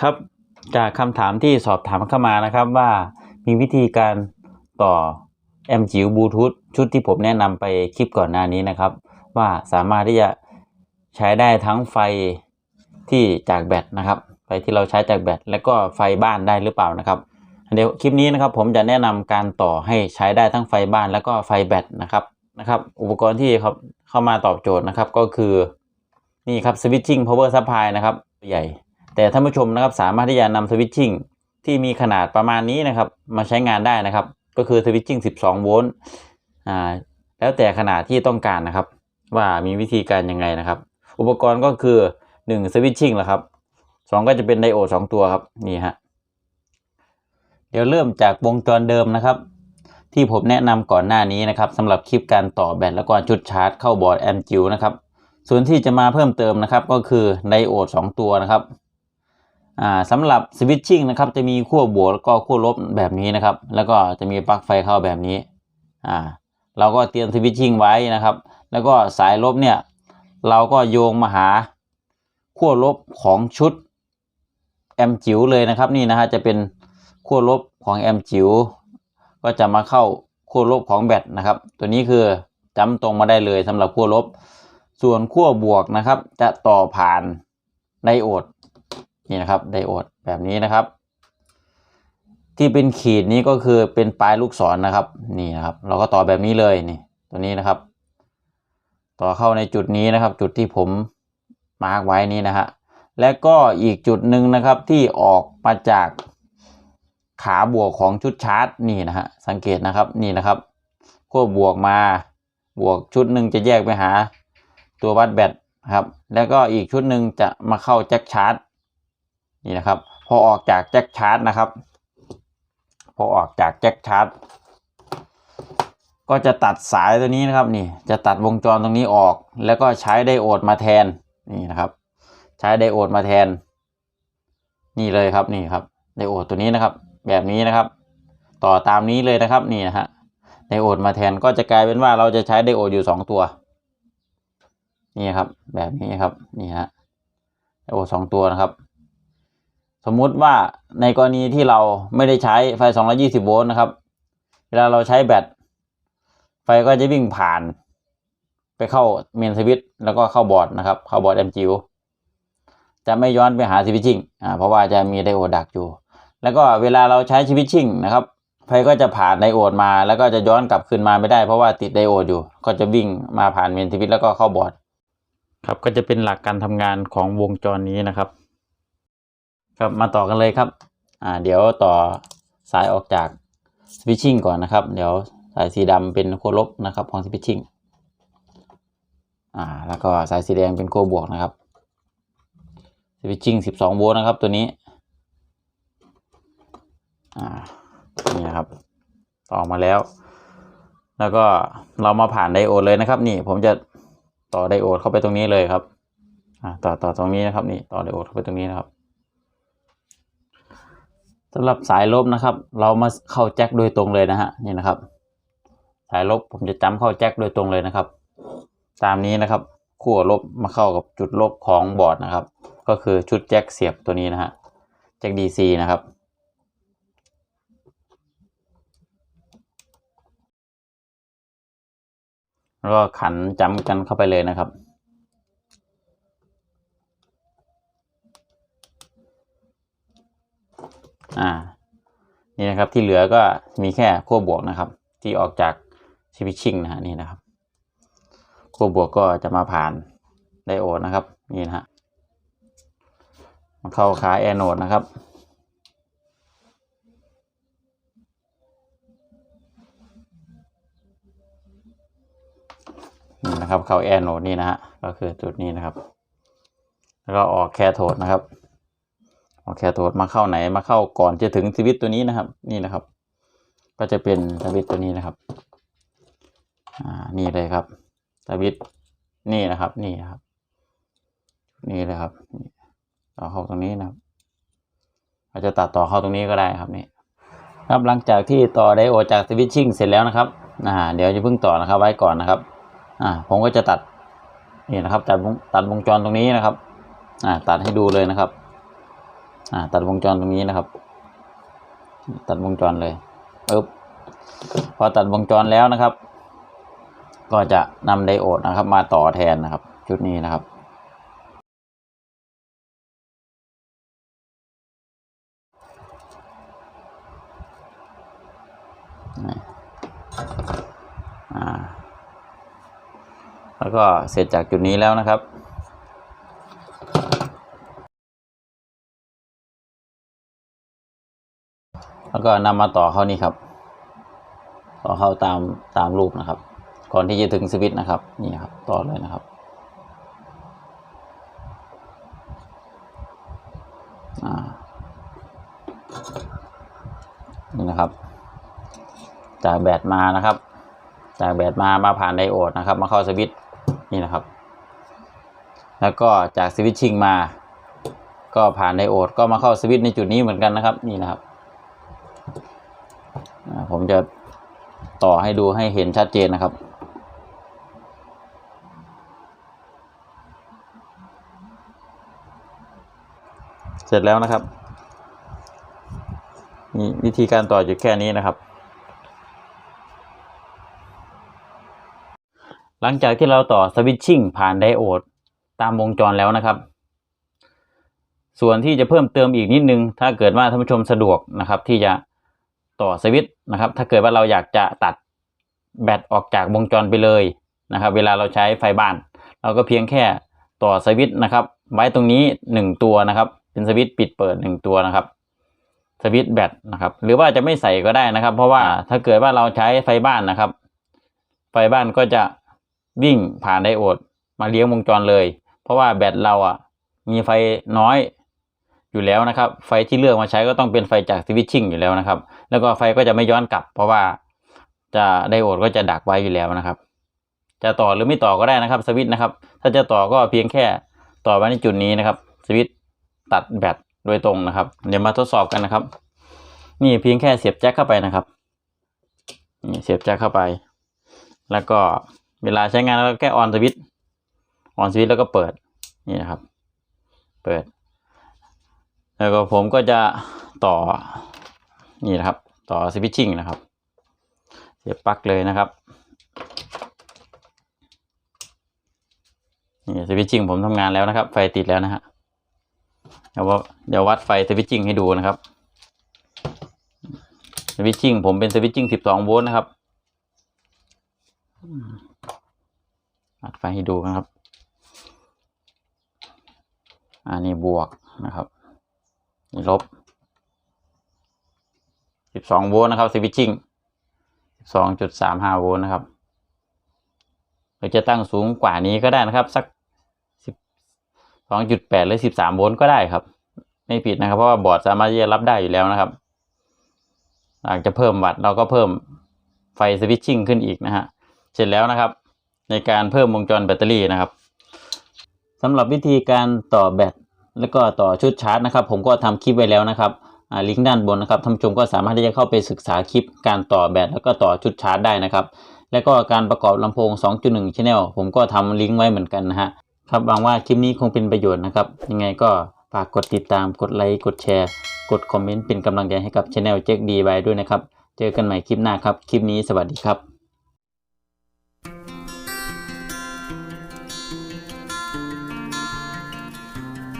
ครับจากคำถามที่สอบถามเข้ามานะครับว่ามีวิธีการต่อแอมจิ๋วบลูทูธชุดที่ผมแนะนำไปคลิปก่อนหน้านี้นะครับ ว่าสามารถที่จะใช้ได้ทั้งไฟที่จากแบตนะครับ ไฟที่เราใช้จากแบตแล้วก็ไฟบ้านได้หรือเปล่านะครับเดี๋ยวคลิปนี้นะครับผมจะแนะนำการต่อให้ใช้ได้ทั้งไฟบ้านแล้วก็ไฟแบตนะครับนะครับ อุปกรณ์ที่ครับเข้ามาตอบโจทย์นะครับก็คือนี่ครับ switching power supply นะครับใหญ่ แต่ท่านผู้ชมนะครับสามารถที่จะนำสวิตชิ่งที่มีขนาดประมาณนี้นะครับ มาใช้งานได้นะครับ ก็คือสวิตชิ่ง 12 โวลต์อ่าแล้วแต่ขนาดที่ต้องการนะครับ ว่ามีวิธีการยังไงนะครับ อุปกรณ์ก็คือ 1 สวิตชิ่งแหละครับสองก็จะเป็นไดโอด2ตัวครับนี่ฮะเดี๋ยวเริ่มจากวงจรเดิมนะครับ ที่ผมแนะนำก่อนหน้านี้นะครับสำหรับคลิปการต่อแบตแล้วก็ชุดชาร์จเข้าบอร์ดแอมจิวนะครับส่วนที่จะมาเพิ่มเติมนะครับ ก็คือไดโอด2ตัวนะครับ สำหรับสวิตชิ่งนะครับจะมีขั้วบวกแล้วก็ขั้วลบแบบนี้นะครับ แล้วก็จะมีปลั๊กไฟเข้าแบบนี้อ่าเราก็เตรียมสวิตชิ่งไว้นะครับ แล้วก็สายลบเนี่ยเราก็โยงมาหาขั้วลบของชุดแอมจิ๋วเลยนะครับนี่นะฮะจะเป็นขั้วลบของแอมจิ๋วก็จะมาเข้าขั้วลบของแบตนะครับ ตัวนี้คือจำตรงมาได้เลยสำหรับขั้วลบ ส่วนขั้วบวกนะครับ จะต่อผ่านไดโอด นี่นะครับไดโอดแบบนี้นะครับ ที่เป็นขีดนี้ก็คือเป็นปลายลูกศรนนะครับ นี่นะครับ เราก็ต่อแบบนี้เลยนี่ ตัวนี้นะครับ ต่อเข้าในจุดนี้นะครับ จุดที่ผมมาร์กไว้นี้นะฮะและก็อีกจุดหนึ่งนะครับที่ออกมาจากขาบวกของชุดชาร์จนี่นะฮะสังเกตนะครับนี่นะครับขั้วบวกมาบวกชุดหนึ่งจะแยกไปหาตัววัดแบตครับ แล้วก็อีกชุดหนึ่งจะมาเข้าแจ็คชาร์จ นี่นะครับ พอออกจากแจ็คชาร์จนะครับ พอออกจากแจ็คชาร์จก็จะตัดสายตัวนี้นะครับนี่จะตัดวงจรตรงนี้ออก แล้วก็ใช้ไดโอดมาแทนนี่นะครับ ใช้ไดโอดมาแทน นี่เลยครับนี่ครับไดโอดตัวนี้นะครับ แบบนี้นะครับ ต่อตามนี้เลยนะครับนี่นะฮะไดโอดมาแทนก็จะกลายเป็นว่าเราจะใช้ไดโอดอยู่สองตัว นี่ครับ แบบนี้ครับนี่ฮะไดโอดสองตัวนะครับ สมมุติว่าในกรณีที่เราไม่ได้ใช้ไฟ 220 โวลต์นะครับ เวลาเราใช้แบต ไฟก็จะวิ่งผ่าน ไปเข้าเมนสวิตแล้วก็เข้าบอร์ดนะครับ เข้าบอร์ดแอมจิวจะไม่ย้อนไปหาสวิตชิ่งอ่าเพราะว่าจะมีไดโอดดักอยู่ แล้วก็เวลาเราใช้สวิตชิ่งนะครับไฟก็จะผ่านไดโอดมา แล้วก็จะย้อนกลับคืนมาไม่ได้เพราะว่าติดไดโอดอยู่ ก็จะวิ่งมาผ่านเมนสวิตแล้วก็เข้าบอร์ด ครับก็จะเป็นหลักการทำงานของวงจรนี้นะครับ ครับมาต่อกันเลยครับ อ่า เดี๋ยวต่อสายออกจากสวิตชิ่งก่อนนะครับ เดี๋ยวสายสีดำเป็นขั้วลบนะครับของสวิตชิ่งอ่า แล้วก็สายสีแดงเป็นขั้วบวกนะครับสวิตชิ่ง12 โวลต์นะครับตัวนี้ อ่า นี่นะครับ ต่อมาแล้ว แล้วก็เรามาผ่านไดโอดเลยนะครับ นี่ผมจะต่อไดโอดเข้าไปตรงนี้เลยครับ อ่า ต่อต่อตรงนี้นะครับ นี่ต่อไดโอดเข้าไปตรงนี้นะครับ สำหรับสายลบนะครับ เรามาเข้าแจ็คโดยตรงเลยนะฮะนี่นะครับ สายลบผมจะจำเข้าแจ็คโดยตรงเลยนะครับ ตามนี้นะครับขั้วลบมาเข้ากับจุดลบของบอร์ดนะครับ ก็คือชุดแจ็คเสียบตัวนี้นะฮะแจ็ค DC นะครับแล้วก็ขันจำกันเข้าไปเลยนะครับ อ่า นี่นะครับที่เหลือก็มีแค่ขั้วบวกนะครับ ที่ออกจากสวิชิ่งนะฮะนี่นะครับขั้วบวกก็จะมาผ่านไดโอดนะครับ นี่นะฮะมาเข้าขาแอนโนดนะครับนี่นะครับเข้าแอนโนดนี่นะฮะก็คือจุดนี้นะครับ แล้วก็ออกแคโทดนะครับ โอเคตัวมาเข้าไหนมาเข้าก่อนจะถึงสวิตตัวนี้นะครับ นี่นะครับ ก็จะเป็นสวิตตัวนี้นะครับ อ่านี่เลยครับสวิตนี่นะครับ นี่นะครับ นี่เลยครับต่อเข้าตรงนี้นะครับเราจจะตัดต่อเข้าตรงนี้ก็ได้ครับนี่ครับหลังจากที่ต่อไดโอจากสวิตชิ่งเสร็จแล้วนะครับอ่าเดี๋ยวจะเพิ่งต่อนะครับ ไว้ก่อนนะครับ อ่า ผมก็จะตัดนี่นะครับตัดตัดวงจรตรงนี้นะครับ อ่า ตัดให้ดูเลยนะครับ อ่าตัดวงจรตรงนี้นะครับ ตัดวงจรเลยปึ๊บพอตัดวงจรแล้วนะครับ ก็จะนำไดโอดนะครับ มาต่อแทนนะครับ ชุดนี้นะครับแล้วก็เสร็จจากจุดนี้แล้วนะครับ แล้วก็นำมาต่อเข้านี่ครับ ต่อเข้าตามตามรูปนะครับ ก่อนที่จะถึงสวิตช์นะครับ นี่ครับ ต่อเลยนะครับอ่านี่นะครับ จากแบตมานะครับ จากแบตมามาผ่านไดโอดนะครับ มาเข้าสวิตช์นี่นะครับ แล้วก็จากสวิตชิ่งมา ก็ผ่านไดโอดก็มาเข้าสวิตช์ในจุดนี้เหมือนกันนะครับ นี่นะครับ ผมจะต่อให้ดูให้เห็นชัดเจนนะครับ เสร็จแล้วนะครับนี่วิธีการต่ออยู่แค่นี้นะครับ หลังจากที่เราต่อสวิตชิ่งผ่านไดโอดตามวงจรแล้วนะครับ ส่วนที่จะเพิ่มเติมอีกนิดนึง ถ้าเกิดว่าท่านผู้ชมสะดวกนะครับที่จะ ต่อสวิตช์นะครับ ถ้าเกิดว่าเราอยากจะตัดแบตออกจากวงจรไปเลยนะครับ เวลาเราใช้ไฟบ้าน เราก็เพียงแค่ต่อสวิตช์นะครับ ไว้ตรงนี้หนึ่งตัวนะครับ เป็นสวิตช์ปิดเปิดหนึ่งตัวนะครับสวิตช์แบตนะครับ หรือว่าจะไม่ใส่ก็ได้นะครับ เพราะว่าถ้าเกิดว่าเราใช้ไฟบ้านนะครับ ไฟบ้านก็จะวิ่งผ่านไดโอดมาเลี้ยงวงจรเลย เพราะว่าแบตเราอะมีไฟน้อย อยู่แล้วนะครับ ไฟที่เลือกมาใช้ก็ต้องเป็นไฟจากสวิตชิ่งอยู่แล้วนะครับ แล้วก็ไฟก็จะไม่ย้อนกลับ เพราะว่าจะไดโอดก็จะดักไว้อยู่แล้วนะครับ จะต่อหรือไม่ต่อก็ได้นะครับสวิตนะครับ ถ้าจะต่อก็เพียงแค่ต่อไว้ในจุดนี้นะครับสวิตตัดแบตโดยตรงนะครับ เดี๋ยวมาทดสอบกันนะครับ นี่เพียงแค่เสียบแจ็คเข้าไปนะครับนี่เสียบแจ็คเข้าไป แล้วก็เวลาใช้งานเราก็แค่ออนสวิตออนสวิตแล้วก็เปิดนี่นะครับ เปิด แล้วก็ผมก็จะต่อนี่นะครับ ต่อสวิตชิ่งนะครับ เสียบปลั๊กเลยนะครับนี่สวิตชิ่งผมทำงานแล้วนะครับ ไฟติดแล้วนะฮะเดี๋ยวว่าเดี๋ยววัดไฟสวิตชิ่งให้ดูนะครับสวิตชิ่งผมเป็นสวิตชิ่ง12โวลต์นะครับวัดไฟให้ดูนะครับ อันนี้บวกนะครับ นี่ลบ12โวลต์นะครับสวิตชิ่ง12.35โวลต์นะครับหรือจะตั้งสูงกว่านี้ก็ได้นะครับ สัก12.8หรือ13โวลต์ก็ได้ครับ ไม่ผิดนะครับ เพราะว่าบอร์ดสามารถที่จะรับได้อยู่แล้วนะครับหากจะเพิ่มวัตต์เราก็เพิ่มไฟสวิตชิ่งขึ้นอีกนะฮะเสร็จแล้วนะครับ ในการเพิ่มวงจรแบตเตอรี่นะครับสำหรับวิธีการต่อแบต แล้วก็ต่อชุดชาร์จนะครับ ผมก็ทำคลิปไว้แล้วนะครับลิงก์ด้านบนนะครับท่านผู้ชมก็สามารถที่จะเข้าไปศึกษาคลิปการต่อแบตแล้วก็ต่อชุดชาร์จได้นะครับ แล้วก็การประกอบลำโพง 2.1 Channel ผมก็ทำลิงก์ไว้เหมือนกันนะฮะครับหวังว่าคลิปนี้คงเป็นประโยชน์นะครับ ยังไงก็ฝากกดติดตามกดไลค์กดแชร์ กดคอมเมนต์เป็นกำลังใจให้กับ Channel เจ๊กดีไว้ด้วยนะครับ เจอกันใหม่คลิปหน้าครับ คลิปนี้สวัสดีครับ